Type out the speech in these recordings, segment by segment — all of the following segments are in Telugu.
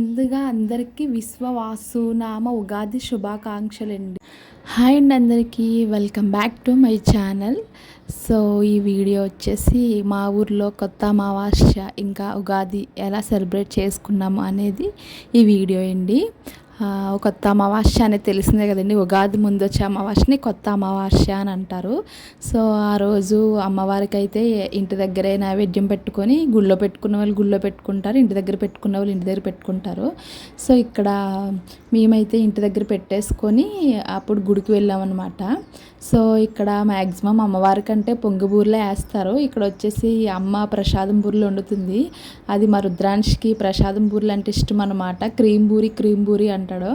ముందుగా అందరికీ విశ్వవాసునామ ఉగాది శుభాకాంక్షలండి. హాయ్ అండి అందరికీ. Welcome back to my channel. So ఈ వీడియో వచ్చేసి మా ఊర్లో కొత్త అమావాస్య ఇంకా ఉగాది ఎలా సెలబ్రేట్ చేసుకున్నాము అనేది ఈ వీడియో అండి. కొత్త అమావాస్య అనేది తెలిసిందే కదండి. ఉగాది ముందు వచ్చే అమావాస్యని కొత్త అమావాస్య అని అంటారు. సో ఆ రోజు అమ్మవారికి అయితే ఇంటి దగ్గరే నైవేద్యం పెట్టుకొని గుళ్ళో పెట్టుకున్న వాళ్ళు గుళ్ళో పెట్టుకుంటారు. ఇంటి దగ్గర పెట్టుకున్న వాళ్ళు ఇంటి దగ్గర పెట్టుకుంటారు. సో ఇక్కడ మేమైతే ఇంటి దగ్గర పెట్టేసుకొని అప్పుడు గుడికి వెళ్ళామన్నమాట. సో ఇక్కడ మ్యాక్సిమం అమ్మవారికి అంటే పొంగు బూరెలే వేస్తారు. ఇక్కడ వచ్చేసి అమ్మ ప్రసాదం బూరెలు వండుతుంది. అది మా రుద్రాంష్కి ప్రసాదం బూరెలు అంటే ఇష్టం అనమాట క్రీమ్ బూరి క్రీమ్ బూరి అంటాడు.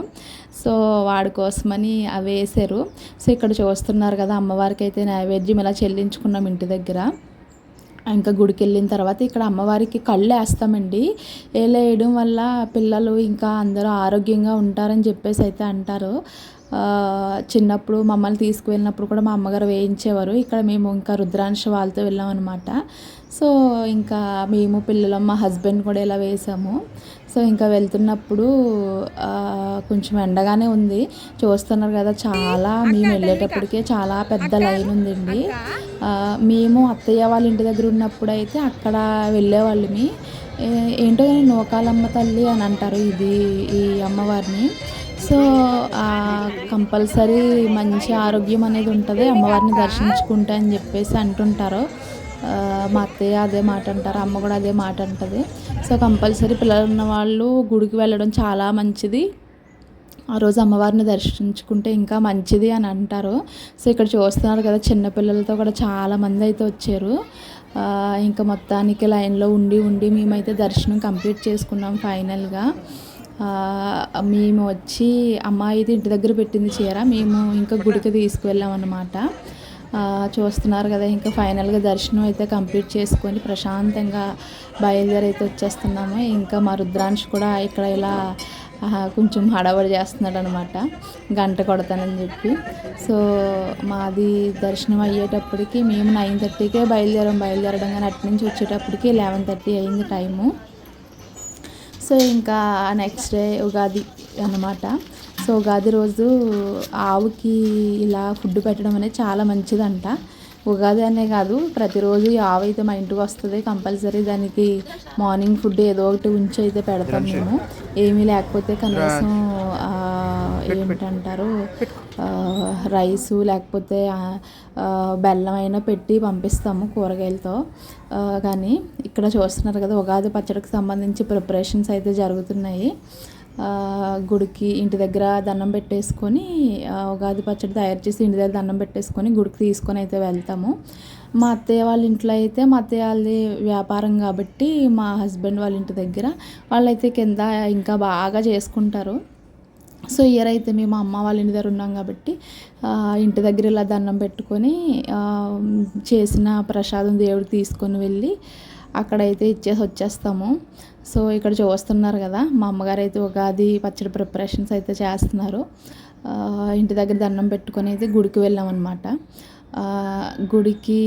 సో వాడి కోసమని అవి వేసారు. సో ఇక్కడ చూస్తున్నారు కదా అమ్మవారికి అయితే నైవేద్యం ఇలా చెల్లించుకున్నాం ఇంటి దగ్గర. ఇంకా గుడికి వెళ్ళిన తర్వాత ఇక్కడ అమ్మవారికి కళ్ళు వేస్తామండి. ఏలా వేయడం వల్ల పిల్లలు ఇంకా అందరూ ఆరోగ్యంగా ఉంటారని చెప్పేసి అయితే అంటారు. చిన్నప్పుడు మమ్మల్ని తీసుకువెళ్ళినప్పుడు కూడా మా అమ్మగారు వేయించేవారు. ఇక్కడ మేము ఇంకా రుద్రాంశ వాళ్ళతో వెళ్ళాం అనమాట సో ఇంకా మేము పిల్లలు మా హస్బెండ్ కూడా ఇలా వేసాము సో ఇంకా వెళ్తున్నప్పుడు కొంచెం ఎండగానే ఉంది. చూస్తున్నారు కదా చాలా మేము వెళ్ళేటప్పటికే చాలా పెద్ద లైన్ ఉందండి. మేము అత్తయ్య వాళ్ళ ఇంటి దగ్గర ఉన్నప్పుడు అయితే అక్కడ వెళ్ళేవాళ్ళమి. ఏ- ఏంటో నోకాలమ్మ తల్లి అని అంటారు ఇది ఈ అమ్మవారిని. సో కంపల్సరీ మంచి ఆరోగ్యం అనేది ఉంటుంది. అమ్మవారిని దర్శించుకుంటే అని చెప్పేసి అంటుంటారు. మా అత్తయ్య అదే మాట అంటారు అమ్మ కూడా అదే మాట అంటుంది. సో కంపల్సరీ పిల్లలు ఉన్న వాళ్ళు గుడికి వెళ్ళడం చాలా మంచిది. ఆ రోజు అమ్మవారిని దర్శించుకుంటే ఇంకా మంచిది అని అంటారు. సో ఇక్కడ చూస్తున్నారు కదా చిన్నపిల్లలతో కూడా చాలా మంది అయితే వచ్చారు. ఇంకా మొత్తానికి లైన్లో ఉండి ఉండి మేమైతే దర్శనం కంప్లీట్ చేసుకున్నాం ఫైనల్గా. మేము వచ్చి అమ్మాయి అయితే ఇంటి దగ్గర పెట్టింది చీర మేము ఇంకా గుడికి తీసుకువెళ్ళాం అనమాట చూస్తున్నారు కదా ఇంకా ఫైనల్గా దర్శనం అయితే కంప్లీట్ చేసుకొని ప్రశాంతంగా బయలుదేరి అయితే వచ్చేస్తున్నాము. ఇంకా మా రుద్రాంశ్ కూడా ఇక్కడ ఇలా కొంచెం హడావడి చేస్తున్నాడు అనమాట గంట కొడతానని చెప్పి. సో మాది దర్శనం అయ్యేటప్పటికి మేము నైన్ థర్టీకే బయలుదేరాం. బయలుదేరడం కానీ అటు నుంచి వచ్చేటప్పటికి లెవెన్ థర్టీ అయింది టైము. సో ఇంకా నెక్స్ట్ డే ఉగాది అన్నమాట. సో ఉగాది రోజు ఆవుకి ఇలా ఫుడ్ పెట్టడం అనేది చాలా మంచిదంట. ఉగాది అనే కాదు ప్రతిరోజు ఈ ఆవు అయితే మా ఇంటికి వస్తుంది కంపల్సరీ. దానికి మార్నింగ్ ఫుడ్ ఏదో ఒకటి ఉంచి అయితే పెడతాం మేము. ఏమీ లేకపోతే కనీసం ఏమిటంటారు రైసు లేకపోతే బెల్లం అయినా పెట్టి పంపిస్తాము కూరగాయలతో. కానీ ఇక్కడ చూస్తున్నారు కదా ఉగాది పచ్చడికి సంబంధించి ప్రిపరేషన్స్ అయితే జరుగుతున్నాయి. గుడికి ఇంటి దగ్గర దండం పెట్టేసుకొని ఉగాది పచ్చడి తయారు చేసి ఇంటి దగ్గర దండం పెట్టేసుకొని గుడికి తీసుకొని అయితే వెళ్తాము. మా అత్తయ్య వాళ్ళ ఇంట్లో అయితే మా అత్తయ్య వాళ్ళది వ్యాపారం కాబట్టి మా హస్బెండ్ వాళ్ళ ఇంటి దగ్గర వాళ్ళైతే కింద ఇంకా బాగా చేసుకుంటారు. సో ఇయర్ అయితే మేము అమ్మ వాళ్ళ ఇంటి దగ్గర ఉన్నాం కాబట్టి ఇంటి దగ్గర ఇలా దండం పెట్టుకొని చేసిన ప్రసాదం దేవుడికి తీసుకొని వెళ్ళి అక్కడైతే ఇచ్చేసి వచ్చేస్తాము. సో ఇక్కడ చూస్తున్నారు కదా మా అమ్మగారు అయితే ఉగాది పచ్చడి ప్రిపరేషన్స్ అయితే చేస్తున్నారు. ఇంటి దగ్గర దండం పెట్టుకొని అయితే గుడికి వెళ్ళామన్నమాట. గుడికి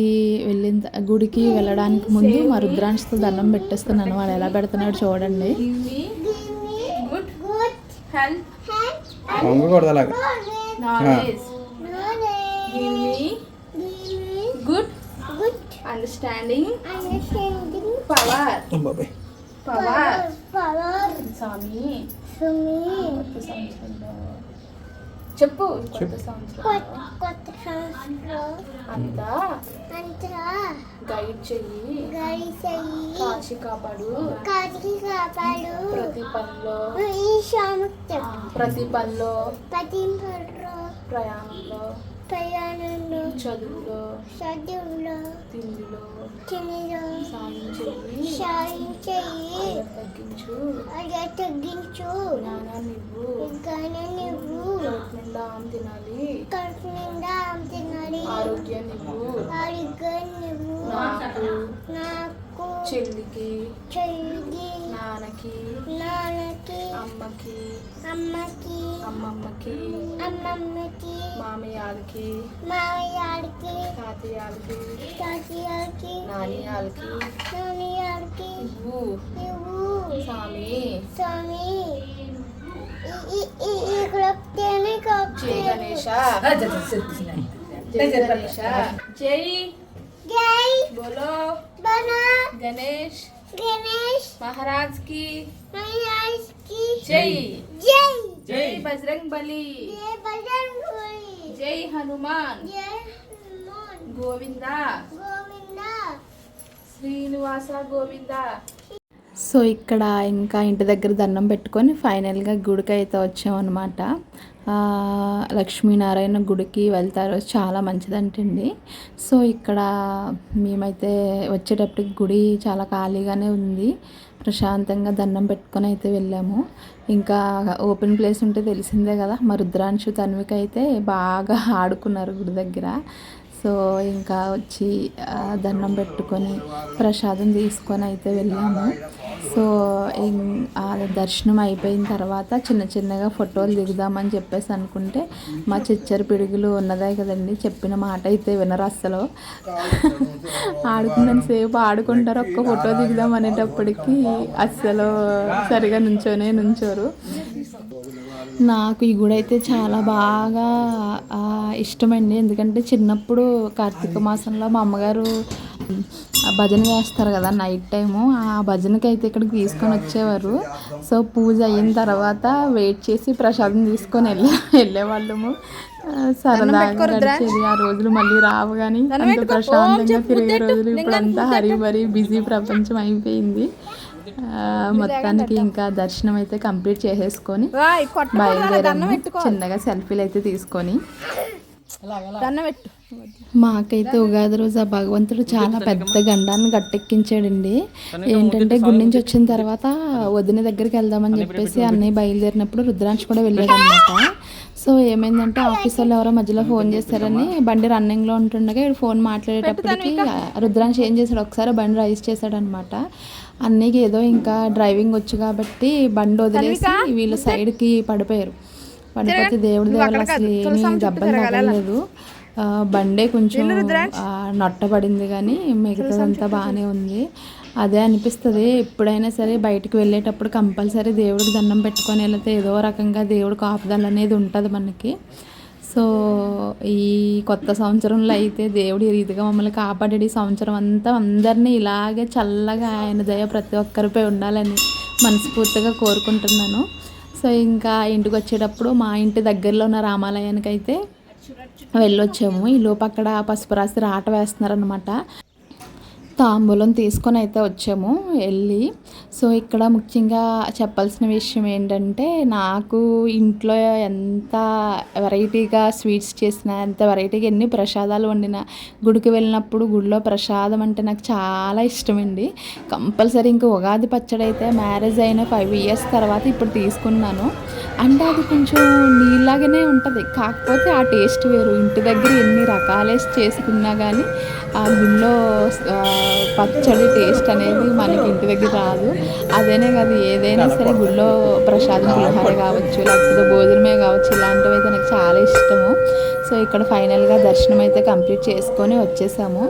వెళ్ళిన గుడికి వెళ్ళడానికి ముందు మా రుద్రాంశతో దండం పెట్టేస్తున్నాను వాళ్ళు ఎలా పెడుతున్నాడు చూడండి. హెల్త్ హెల్త్ వంగకూడదు అలాగా knowledge give me good understanding power బాబాయ్ పవర్ స్వామి కొత్త సంవత్సరంలో చెప్పు. కొత్త సంవత్సరంలో అంతా? గైడ్ చెయ్యి. కాచి కాపాడు. ప్రతి పనిలో. ప్రతి పనిలో. ప్రయాణంలో. ప్రయాణంలో. చదువులో. చదువులో. తినిలో సాయం చెయ్యి తగ్గించు. అలా తగ్గించు. గానే నువ్వు. కడుపు నిండా ఆమె తినాలి. కడుపు నిండా ఆమె తినాలి. ఆరోగ్యాన్ని ఇవ్వు ఆరోగ్యం నువ్వు. నాకు నాకు చెల్లికి చెయ్యి నాన్న నాన్నకి నాన్నకి అమ్మకి అమ్మకి అమ్మమ్మకి అమ్మమ్మకి మామయ్యాలకి మావయ్యాడికి తాతయ్యాలకి తాతయ్యకి నానియాలకి నాన్నయాడికి నువ్వు నువ్వు స్వామి స్వామి ఈ- ఈ- ఈ- ఈ కొట్టేనే జై కొట్టే గణేష జై గణేష జై జై బోలో బనా గణేష్ గణేష్ మహారాజ్కి మహారాజ్కి జై జై జై బజరంగ్ బలి జై బజరంగులి జై హనుమాన్ జై హనుమాన్ గోవింద గోవింద శ్రీనివాస గోవింద సో ఇక్కడ ఇంకా ఇంటి దగ్గర దండం పెట్టుకొని ఫైనల్గా గుడికి అయితే వచ్చామన్నమాట. లక్ష్మీనారాయణ గుడికి వెళ్తారు. చాలా మంచిదంటండి. సో ఇక్కడ మేమైతే వచ్చేటప్పటికి గుడి చాలా ఖాళీగానే ఉంది. ప్రశాంతంగా దండం పెట్టుకొని అయితే వెళ్ళాము. ఇంకా ఓపెన్ ప్లేస్ ఉంటే తెలిసిందే కదా మా రుద్రాంశు తన్విక అయితే బాగా ఆడుకున్నారు గుడి దగ్గర. సో ఇంకా వచ్చి దండం పెట్టుకొని ప్రసాదం తీసుకొని అయితే వెళ్ళాము. సో అది ఆ దర్శనం అయిపోయిన తర్వాత చిన్న చిన్నగా ఫోటోలు దిగుదామని చెప్పేసి అనుకుంటే మా చిచ్చర పిడుగులు ఉన్నదే కదండి. చెప్పిన మాట అయితే వినరు అస్సలు. ఆడుకున్నంత సేపు ఆడుకుంటారు ఒక్క ఫోటో దిగుదాం అనేటప్పటికి అస్సలు సరిగా నుంచోనే నుంచోరు. నాకు ఈ గుడి అయితే చాలా బాగా ఇష్టమండి. ఎందుకంటే చిన్నప్పుడు కార్తీక మాసంలో మా అమ్మగారు భజన చేస్తారు కదా నైట్ టైము. ఆ భజనకి అయితే ఇక్కడికి తీసుకొని వచ్చేవారు. సో పూజ అయిన తర్వాత వెయిట్ చేసి ప్రసాదం తీసుకొని వెళ్ళే వెళ్ళేవాళ్ళము. సరదాగా గడిచేది. ఆ రోజులు మళ్ళీ రావు కానీ అంత ప్రశాంతంగా తిరిగే రోజులు ఇప్పుడంతా హరి బరి బిజీ ప్రపంచం అయిపోయింది. మొత్తానికి ఇంకా దర్శనం అయితే కంప్లీట్ చేసేసుకొని బయలుదేరాము. చిన్నగా సెల్ఫీలు అయితే తీసుకొని. మాకైతే ఉగాది రోజు ఆ భగవంతుడు చాలా పెద్ద గండాన్ని గట్టెక్కించాడండి. ఏంటంటే గుడి నుంచి వచ్చిన తర్వాత వదిన దగ్గరికి వెళ్దామని చెప్పేసి అన్నయ్య బయలుదేరినప్పుడు రుద్రాంశ్ కూడా వెళ్ళాడు అనమాట సో ఏమైందంటే ఆఫీస్ వాళ్ళు ఎవరో మధ్యలో ఫోన్ చేస్తారని బండి రన్నింగ్లో ఉంటుండగా ఫోన్ మాట్లాడేటప్పటికి రుద్రాంశ్ ఏం చేశాడు? ఒకసారి బండి రైస్ చేశాడు అనమాట అన్నయ్యకి ఏదో ఇంకా డ్రైవింగ్ వచ్చు కాబట్టి బండి వదిలేసి వీళ్ళు సైడ్కి పడిపోయారు. పడిపోతే దేవుడి దేవుళ్ళు అసలు ఏమీ దెబ్బలు తగలలేదు ఆ, బండే కొంచెం నొట్టబడింది కానీ మిగతాదంతా బాగానే ఉంది. అదే అనిపిస్తుంది ఎప్పుడైనా సరే బయటికి వెళ్ళేటప్పుడు కంపల్సరీ దేవుడికి దండం పెట్టుకొని వెళ్తే ఏదో రకంగా దేవుడి కాపుదల అనేది ఉంటుంది మనకి. సో ఈ కొత్త సంవత్సరంలో అయితే దేవుడు ఈ రీతిగా మమ్మల్ని కాపాడాడు. ఈ సంవత్సరం అంతా అందరినీ ఇలాగే చల్లగా ఆయన దయ ప్రతి ఒక్కరిపై ఉండాలని మనస్ఫూర్తిగా కోరుకుంటున్నాను. సో ఇంకా ఇంటికి వచ్చేటప్పుడు మా ఇంటి దగ్గరలో ఉన్న రామాలయానికి అయితే వెళ్ళొచ్చాము. ఈ లోపు అక్కడ పసుపు రాసి రాట వేస్తున్నారనమాట తాంబూలం తీసుకొని అయితే వచ్చాము వెళ్ళి. సో ఇక్కడ ముఖ్యంగా చెప్పాల్సిన విషయం ఏంటంటే నాకు ఇంట్లో ఎంత వెరైటీగా స్వీట్స్ చేసిన ఎంత వెరైటీగా ఎన్ని ప్రసాదాలు వండిన గుడికి వెళ్ళినప్పుడు గుడిలో ప్రసాదం అంటే నాకు చాలా ఇష్టమండి. కంపల్సరీ ఇంకా ఉగాది పచ్చడి అయితే మ్యారేజ్ అయిన ఫైవ్ ఇయర్స్ తర్వాత ఇప్పుడు తీసుకున్నాను. అంటే అది కొంచెం నీళ్ళలాగానే ఉంటుంది. కాకపోతే ఆ టేస్ట్ వేరు. ఇంటి దగ్గర ఎన్ని రకాలేసి చేసుకున్నా కానీ ఆ గుళ్ళో పచ్చడి టేస్ట్ అనేది మనకి ఇంటి దగ్గర రాదు. అదేనే కాదు ఏదైనా సరే గుళ్ళో ప్రసాదం పులిహోర కావచ్చు లేకపోతే భోజనమే కావచ్చు ఇలాంటివి అయితే నాకు చాలా ఇష్టము. సో ఇక్కడ ఫైనల్గా దర్శనం అయితే కంప్లీట్ చేసుకొని వచ్చేసాము.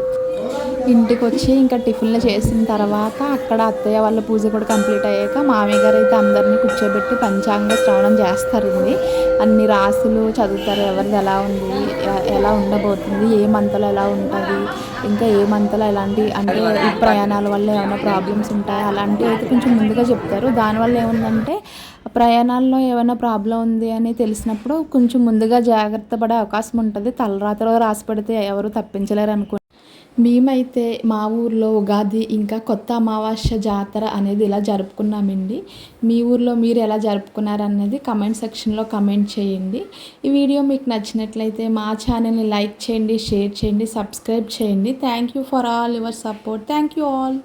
ఇంటికి వచ్చి ఇంకా టిఫిన్లు చేసిన తర్వాత అక్కడ అత్తయ్య వాళ్ళ పూజ కూడా కంప్లీట్ అయ్యాక మామయ్య గారు అయితే అందరినీ కూర్చోబెట్టి పంచాంగ శ్రవణం చేస్తారండి. అన్ని రాసులు చదువుతారు. ఎవరిది ఎలా ఉంది? ఎలా ఉండబోతుంది? ఏ మంతలో ఎలా ఉంటుంది? ఇంకా ఏ మంతలో ఎలాంటి అంటే ఈ ప్రయాణాల వల్ల ఏమైనా ప్రాబ్లమ్స్ ఉంటాయి? అలాంటివి అయితే కొంచెం ముందుగా చెప్తారు. దానివల్ల ఏముందంటే ప్రయాణాల్లో ఏమైనా ప్రాబ్లం ఉంది అని తెలిసినప్పుడు కొంచెం ముందుగా జాగ్రత్త పడే అవకాశం ఉంటుంది. తలరాత్రిలో రాసి పెడితే ఎవరు తప్పించలేరు అనుకో మేమైతే మా ఊర్లో ఉగాది ఇంకా కొత్త అమావాస్య జాతర అనేది ఇలా జరుపుకున్నామండి? మీ ఊర్లో మీరు ఎలా జరుపుకున్నారు అనేది కమెంట్ సెక్షన్లో కమెంట్ చేయండి. ఈ వీడియో మీకు నచ్చినట్లయితే మా ఛానల్ని లైక్ చేయండి షేర్ చేయండి సబ్స్క్రైబ్ చేయండి. Thank you for all your support thank you all